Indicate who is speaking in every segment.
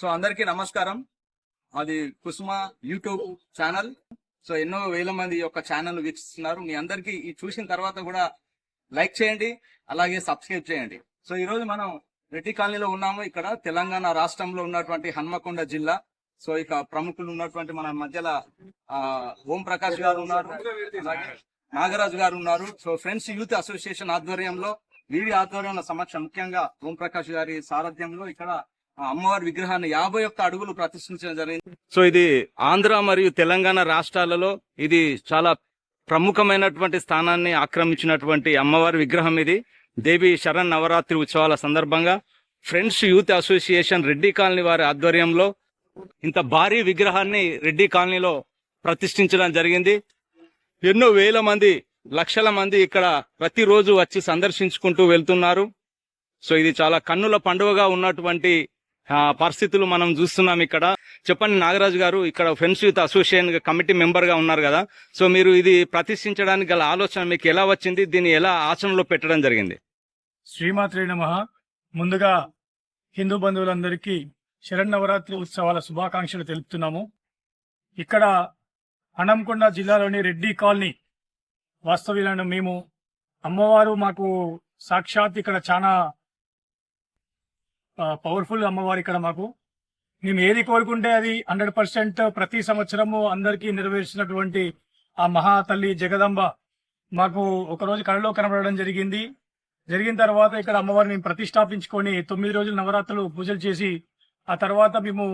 Speaker 1: So అందరికీ నమస్కారం. అది కుసుమ యూట్యూబ్ ఛానల్. సో ఎన్నో వేల మంది యొక్క ఛానల్ వీక్షిస్తున్నారు. మీ అందరికీ ఈ చూసిన తర్వాత కూడా లైక్ చేయండి అలాగే సబ్స్క్రైబ్ చేయండి. సో ఈ రోజు మనం రెడ్డి కాలనీలో ఉన్నాము. ఇక్కడ తెలంగాణ రాష్ట్రంలో ఉన్నటువంటి హన్మకొండ జిల్లా. సో ఇక ప్రముఖులు ఉన్నటువంటి మన మధ్యలో ఓం ప్రకాష్ గారు ఉన్నారు. అలాగే నాగరాజు గారు ఉన్నారు. సో ఫ్రెండ్స్ యూత్ అసోసియేషన్ ఆధ్వర్యంలో వీరి ఆధ్వర్యంలో సమక్షం ముఖ్యంగా ఓం ప్రకాష్ గారి సారథ్యంలో ఇక్కడ అమ్మవారి విగ్రహాన్ని యాభై ఒక్క అడుగులు ప్రతిష్ఠించడం జరిగింది. సో ఇది ఆంధ్ర మరియు తెలంగాణ రాష్ట్రాలలో ఇది చాలా ప్రముఖమైనటువంటి స్థానాన్ని ఆక్రమించినటువంటి అమ్మవారి విగ్రహం ఇది. దేవి శరణ్ నవరాత్రి ఉత్సవాల సందర్భంగా friends youth association Reddy colony వారి ఆధ్వర్యంలో ఇంత భారీ విగ్రహాన్ని రెడ్డి కాలనీలో ప్రతిష్ఠించడం జరిగింది. ఎన్నో వేల మంది లక్షల మంది ఇక్కడ ప్రతిరోజు వచ్చి సందర్శించుకుంటూ వెళ్తున్నారు. సో ఇది చాలా కన్నుల పండుగగా ఉన్నటువంటి పరిస్థితులు మనం చూస్తున్నాం ఇక్కడ. చెప్పండి నాగరాజు గారు ఇక్కడ ఫ్రెండ్స్ యూత్ అసోసియేషన్ కమిటీ మెంబర్గా ఉన్నారు కదా. సో మీరు ఇది ప్రతిష్ఠించడానికి గల ఆలోచన మీకు ఎలా వచ్చింది? దీన్ని ఎలా ఆచరణలో పెట్టడం జరిగింది?
Speaker 2: శ్రీమాత్రి నమ. ముందుగా హిందూ బంధువులందరికీ శరన్నవరాత్రి ఉత్సవాల శుభాకాంక్షలు తెలుపుతున్నాము. ఇక్కడ అనంకొండ జిల్లాలోని రెడ్డి కాలనీ వాస్తవ్యులను మేము అమ్మవారు మాకు సాక్షాత్ ఇక్కడ చాలా పవర్ఫుల్ అమ్మవారు ఇక్కడ మాకు. మేము ఏది కోరుకుంటే అది హండ్రెడ్ పర్సెంట్ ప్రతి సంవత్సరము అందరికీ నెరవేర్చినటువంటి ఆ మహా తల్లి జగదంబ మాకు ఒకరోజు కళలో కనబడడం జరిగింది. జరిగిన తర్వాత ఇక్కడ అమ్మవారిని ప్రతిష్టాపించుకొని తొమ్మిది రోజులు నవరాత్రులు పూజలు చేసి ఆ తర్వాత మేము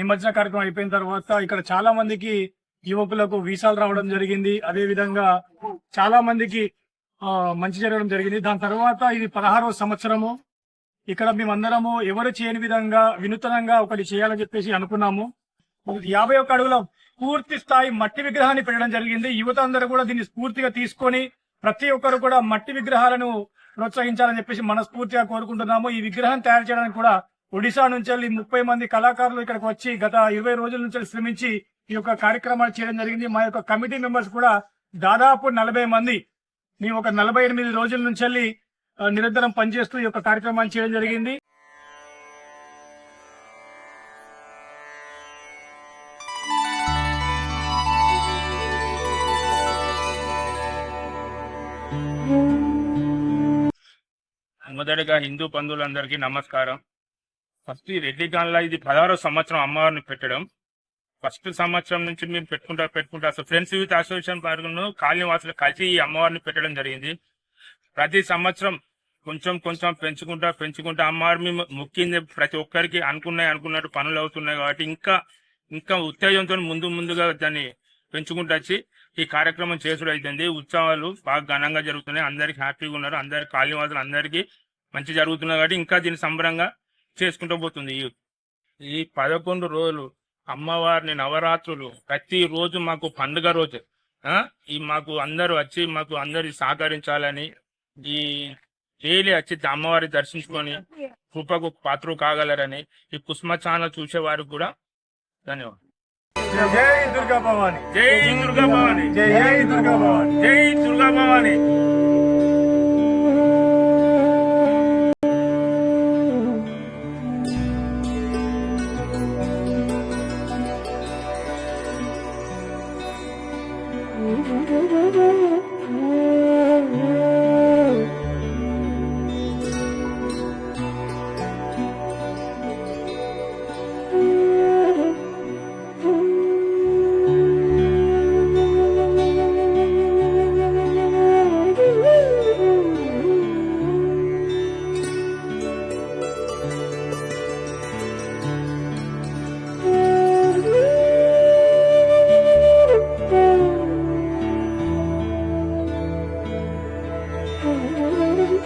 Speaker 2: నిమజ్జన కార్యక్రమం అయిపోయిన తర్వాత ఇక్కడ చాలా మందికి యువకులకు వీసాలు రావడం జరిగింది. అదే విధంగా చాలా మందికి మంచి జరగడం జరిగింది. దాని తర్వాత ఇది పదహారవ సంవత్సరము. ఇక్కడ మేమందరము ఎవరు చేయని విధంగా వినూతనంగా ఒకటి చేయాలని చెప్పేసి అనుకున్నాము. యాభై ఒక్క అడుగుల పూర్తి స్థాయి మట్టి విగ్రహాన్ని పెట్టడం జరిగింది. యువత అందరూ కూడా దీన్ని స్ఫూర్తిగా తీసుకొని ప్రతి ఒక్కరు కూడా మట్టి విగ్రహాలను ప్రోత్సహించాలని చెప్పేసి మనస్ఫూర్తిగా కోరుకుంటున్నాము. ఈ విగ్రహం తయారు చేయడానికి కూడా ఒడిశా నుంచి వెళ్ళి ముప్పై మంది కళాకారులు ఇక్కడికి వచ్చి గత ఇరవై రోజుల నుంచి శ్రమించి ఈ యొక్క కార్యక్రమాలు చేయడం జరిగింది. మా యొక్క కమిటీ మెంబర్స్ కూడా దాదాపు నలభై మంది. మేము ఒక నలభై ఎనిమిది రోజుల నుంచి వెళ్ళి నిరంతరం పనిచేస్తూ ఈ యొక్క కార్యక్రమాన్ని చేయడం జరిగింది.
Speaker 3: మొదటిగా హిందూ బంధువులందరికీ నమస్కారం. ఫస్ట్ ఈ రెడ్డి గాన్లో ఇది పదహారో సంవత్సరం అమ్మవారిని పెట్టడం. ఫస్ట్ సంవత్సరం నుంచి మేము పెట్టుకుంటా పెట్టుకుంటా అసలు ఫ్రెండ్స్ యూత్ అసోసియేషన్ పాల్గొను కాలనీ వాసులు కలిసి ఈ అమ్మవారిని పెట్టడం జరిగింది. ప్రతి సంవత్సరం కొంచెం కొంచెం పెంచుకుంటా పెంచుకుంటా. అమ్మవారి మేము మొక్కింది ప్రతి ఒక్కరికి అనుకున్నాయి అనుకున్నట్టు పనులు అవుతున్నాయి కాబట్టి ఇంకా ఇంకా ఉత్తేజంతో ముందు ముందుగా దాన్ని పెంచుకుంటూ వచ్చి ఈ కార్యక్రమం చేసుడు అవుతుంది ఉత్సవాలు బాగా ఘనంగా జరుగుతున్నాయి. అందరికి హ్యాపీగా ఉన్నారు. అందరి కాలనీవాసులు అందరికీ మంచి జరుగుతున్నాయి కాబట్టి ఇంకా దీన్ని సంబరంగా చేసుకుంటూ పోతుంది. ఈ ఈ పదకొండు రోజులు అమ్మవారిని నవరాత్రులు ప్రతిరోజు మాకు పండుగ రోజు. ఈ మాకు అందరూ వచ్చి మాకు అందరి సహకరించాలని ఈ డైలీ వచ్చి అమ్మవారి దర్శించుకొని కృపకు పాత్ర కాగలరని ఈ కుసుమ ఛానల్ చూసే వారికి కూడా ధన్యవాదాలు.
Speaker 2: జై దుర్గా భవాని.
Speaker 3: జై దుర్గా భవాని.
Speaker 2: జై జై దుర్గా భవాని.
Speaker 3: జై దుర్గా భవాని.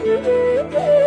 Speaker 3: Thank you.